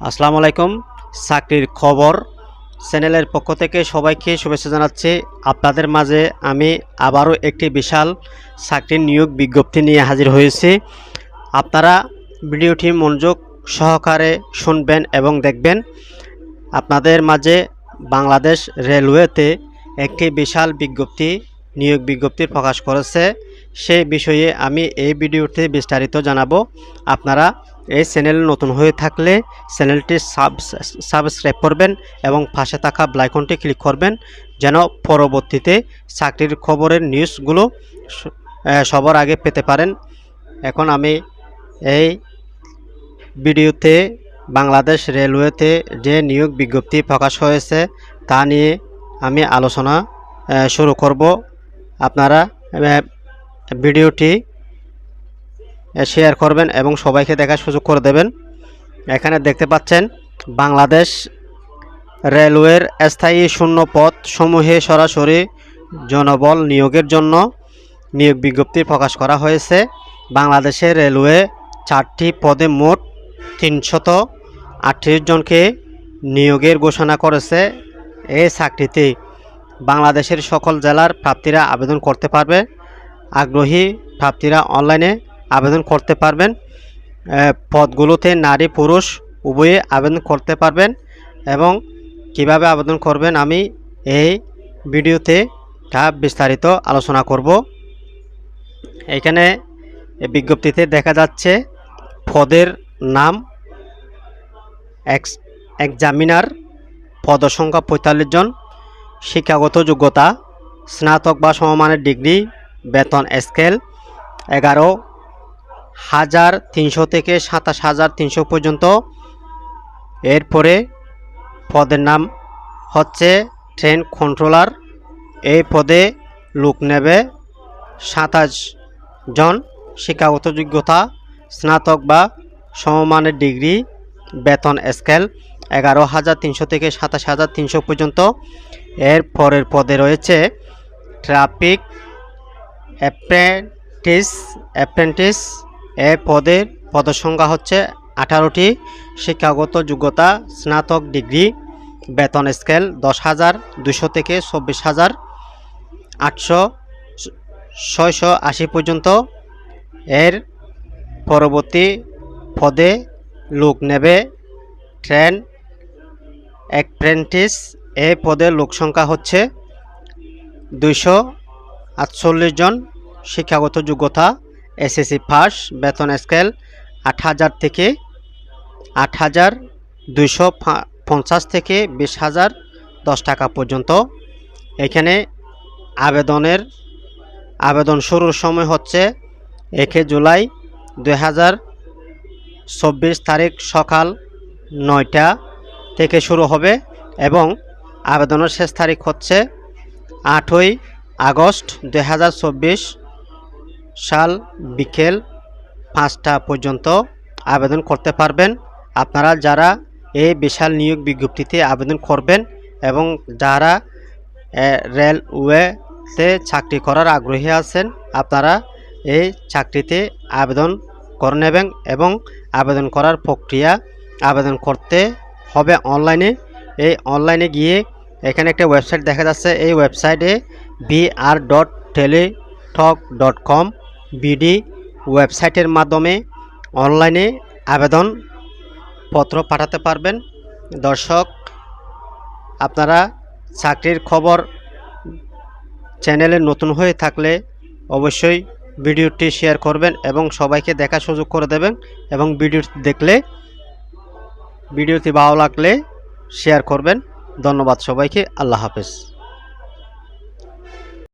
আসসালামু আলাইকুম। চাকরির খবর চ্যানেলের পক্ষ থেকে সবাইকে শুভেচ্ছা জানাচ্ছি। আপনাদের মাঝে আমি আবারও একটি বিশাল চাকরির নিয়োগ বিজ্ঞপ্তি নিয়ে হাজির হয়েছি। আপনারা ভিডিওটি মনোযোগ সহকারে শুনবেন এবং দেখবেন। আপনাদের মাঝে বাংলাদেশ রেলওয়েতে একটি বিশাল বিজ্ঞপ্তি, নিয়োগ বিজ্ঞপ্তি প্রকাশ করেছে। সেই বিষয়ে আমি এই ভিডিওতে বিস্তারিত জানাব। আপনারা এই চ্যানেল নতুন হয়ে থাকলে চ্যানেলটি সাব সাবস্ক্রাইব করবেন এবং পাশে থাকা ব্লাইকনটি ক্লিক করবেন যেন পরবর্তীতে চাকরির খবরের নিউজগুলো সবার আগে পেতে পারেন। এখন আমি এই ভিডিওতে বাংলাদেশ রেলওয়েতে যে নিয়োগ বিজ্ঞপ্তি প্রকাশ হয়েছে তা নিয়ে আমি আলোচনা শুরু করব। আপনারা ভিডিওটি শেয়ার করবেন এবং সবাইকে দেখার সুযোগ করে দেবেন। এখানে দেখতে পাচ্ছেন, বাংলাদেশ রেলওয়ের স্থায়ী শূন্য পদ সমূহে সরাসরি জনবল নিয়োগের জন্য নিয়োগ বিজ্ঞপ্তি প্রকাশ করা হয়েছে। বাংলাদেশের রেলওয়ে চারটি পদে মোট তিনশত আটত্রিশ জনকে নিয়োগের ঘোষণা করেছে এই চাকরিতে। বাংলাদেশের সকল জেলার প্রাপ্তিরা আবেদন করতে পারবে। আগ্রহী প্রাপ্তিরা অনলাইনে আবেদন করতে পারবেন। পদগুলোতে নারী, পুরুষ উভয়ে আবেদন করতে পারবেন এবং কীভাবে আবেদন করবেন আমি এই ভিডিওতে তা বিস্তারিত আলোচনা করব। এখানে বিজ্ঞপ্তিতে দেখা যাচ্ছে পদের নাম এক্স এক্সামিনার পদসংখ্যা পঁয়তাল্লিশ জন, শিক্ষাগত যোগ্যতা, স্নাতক বা সমমানের ডিগ্রি, বেতন স্কেল এগারো হাজার তিনশো থেকে সাতাশ হাজার তিনশো পর্যন্ত। এরপরে পদের নাম হচ্ছে ট্রেন কন্ট্রোলার। এই পদে লোক নেবে সাতাশ জন শিক্ষাগত যোগ্যতা, স্নাতক বা সমমানের ডিগ্রি, বেতন স্কেল এগারো হাজার তিনশো থেকে সাতাশ হাজার তিনশো পর্যন্ত। এর পরের পদে রয়েছে ট্রাফিক অ্যাপ্রেন্টিস অ্যাপ্রেন্টিস এ পদের পদসংখ্যা হচ্ছে আঠারোটি শিক্ষাগত যোগ্যতা, স্নাতক ডিগ্রি, বেতন স্কেল দশ হাজার দুশো থেকে চব্বিশ হাজার আটশো ছয়শো আশি পর্যন্ত। এর পরবর্তী পদে লোক নেবে ট্রেন অ্যাপ্রেন্টিস। এ পদের লোক সংখ্যা হচ্ছে দুইশো আটচল্লিশ জন শিক্ষাগত যোগ্যতা। এসএসসি পাস বেতন স্কেল আট হাজার থেকে আট হাজার দুইশো পঞ্চাশ থেকে বিশ হাজার দশ টাকা পর্যন্ত। এখানে আবেদনের, আবেদন শুরুর সময় হচ্ছে একে জুলাই দুই হাজার চব্বিশ তারিখ সকাল নয়টা থেকে শুরু হবে এবং আবেদনের শেষ তারিখ হচ্ছে আটই আগস্ট দুই হাজার চব্বিশ সাল বিকেল পাঁচটা পর্যন্ত আবেদন করতে পারবেন। আপনারা যারা এই বিশাল নিয়োগ বিজ্ঞপ্তিতে আবেদন করবেন এবং যারা রেলওয়েতে চাকরি করার আগ্রহী আছেন, আপনারা এই চাকরিতে আবেদন করে নেবেন এবং আবেদন করার প্রক্রিয়া আবেদন করতে হবে অনলাইনে। এই অনলাইনে গিয়ে এখানে একটা ওয়েবসাইট দেখা যাচ্ছে। এই ওয়েবসাইটে BR dot Teletalk dot com BD ওয়েবসাইটের মাধ্যমে অনলাইনে আবেদন পত্র পাঠাতে পারবেন। দর্শক, আপনারা চাকরির খবর চ্যানেলে নতুন হয়ে থাকলে অবশ্যই ভিডিওটি শেয়ার করবেন এবং সবাইকে দেখার সুযোগ করে দেবেন এবং ভিডিও দেখলে, ভিডিওটি ভালো লাগলে শেয়ার করবেন। ধন্যবাদ সবাইকে। আল্লাহ হাফেজ।